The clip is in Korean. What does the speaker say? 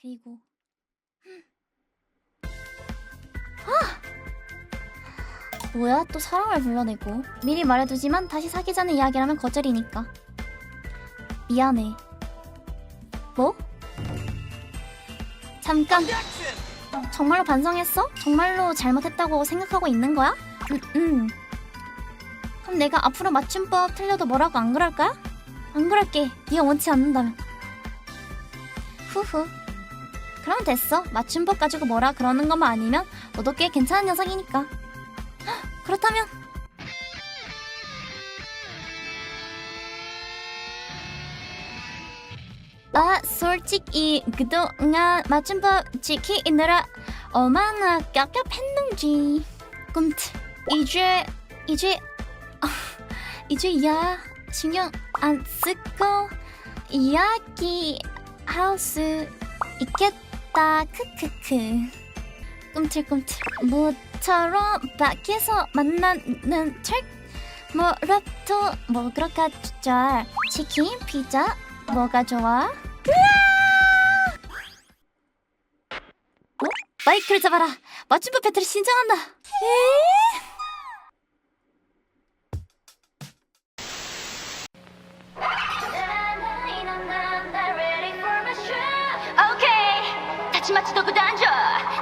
그리고 아! 뭐야 또 사랑을 불러내고 미리 말해두지만 다시 사귀자는 이야기라면 거절이니까 미안해 뭐? 잠깐 정말로 반성했어? 정말로 잘못했다고 생각하고 있는 거야? 음, 음. 그럼 내가 앞으로 맞춤법 틀려도 뭐라고 안 그럴 거야? 안 그럴게. 네가 원치 않는다면. 후후. 그럼 됐어. 맞춤법 가지고 뭐라 그러는 것만 아니면 너도 꽤 괜찮은 녀석이니까. 헉, 그렇다면 나 솔직히 그동안 맞춤법 지키느라 얼마나 깝깝했는지 꿈틀 이제 이제 아, 이제 야 신경 안 쓰고 이야기 할수 있겠다 크크크 꿈틀꿈틀 모처럼 밖에서 만나는 책 뭐라도 먹으러 가자 치킨 피자 뭐가 좋아? 어? 마이크를 잡아라 맞춤법 배틀을 신청한다 에? 오케이 ちまち独壇場